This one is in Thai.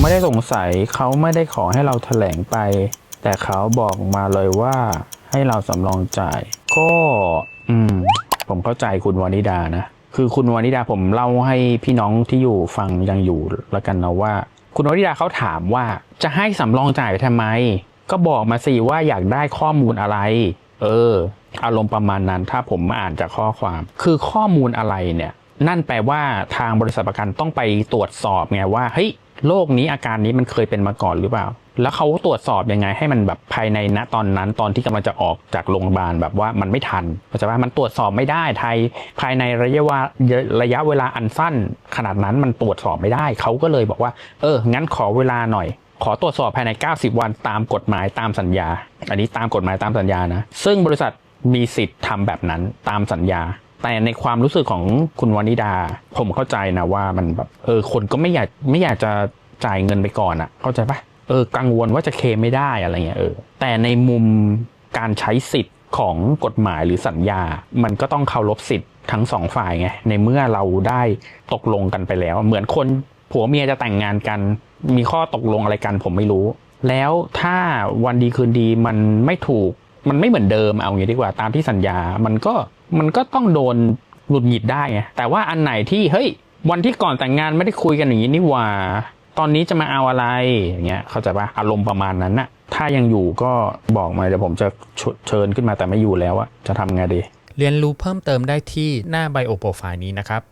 ไม่ได้สงสัยเขาไม่ได้ขอให้เราแถลงไป แต่เขาบอกมาเลยว่าให้เราสำรองจ่าย ก็ อืม ผมเข้าใจคุณวานิดานะ คือคุณวานิดาผมเล่าให้พี่น้องที่อยู่ฟังยังอยู่แล้วกันนะว่า คุณวานิดาเขาถามว่าจะให้สำรองจ่ายไปทำไม ก็บอกมาสิว่าอยากได้ข้อมูลอะไร เออ อารมณ์ประมาณนั้นถ้าผมอ่านจากข้อความ คือข้อมูลอะไรเนี่ย นั่นแปลว่าทางบริษัทประกันต้องไปตรวจสอบไงว่าเฮ้ย โรคนี้อาการนี้มันเคยเป็นมาก่อนหรือเปล่า แล้วเขาตรวจสอบยังไงให้มันแบบภายในณตอนนั้นตอนที่กำลังจะออกจากโรงพยาบาลแบบว่ามันไม่ทันเข้าใจว่ามันตรวจสอบไม่ได้ไทยภายในระยะว่าระยะเวลาอันสั้น ขนาดนั้นมันตรวจสอบไม่ได้ เขาก็เลยบอกว่า เออ งั้นขอเวลาหน่อย ขอตรวจสอบภายใน 90 วันตามกฎหมายตามสัญญา อันนี้ตามกฎหมายตามสัญญานะ ซึ่งบริษัทมีสิทธิ์ทำแบบนั้นตามสัญญา แต่ในความรู้สึกของคุณวานิดา ผมเข้าใจนะว่ามันแบบเออคนก็ไม่อยากไม่อยากจะจ่ายเงินไปก่อนอะเข้าใจปะเออกังวลว่าจะเคไม่ได้อะไรเงี้ยเออแต่ในมุมการใช้สิทธิ์ของกฎหมายหรือสัญญา มันก็ต้องเคารพสิทธิ์ทั้งสองฝ่ายไงในเมื่อเราได้ตกลงกันไปแล้ว เหมือนคนผัวเมียจะแต่งงานกัน มีข้อตกลงอะไรกันผมไม่รู้ แล้วถ้าวันดีคืนดีมันไม่ถูก มันไม่เหมือนเดิมเอางี้ดีกว่าตามที่สัญญา มันก็มันก็ต้องโดนหงุดหงิดได้ไงแต่ว่าอันไหนที่เฮ้ยวันที่ก่อนแต่งงานไม่ได้คุยกันอย่างนี้นี่หว่า ตอนนี้จะมาเอาอะไรอย่างเงี้ยเข้าใจปะอารมณ์ประมาณนั้นน่ะ ถ้ายังอยู่ก็บอกมาเดี๋ยวผมจะเชเชิญขึ้นมาแต่ไม่อยู่แล้วอะจะทำไงดี เรียนรู้เพิ่มเติมได้ที่หน้าไบโอโปรไฟล์นี้นะครับ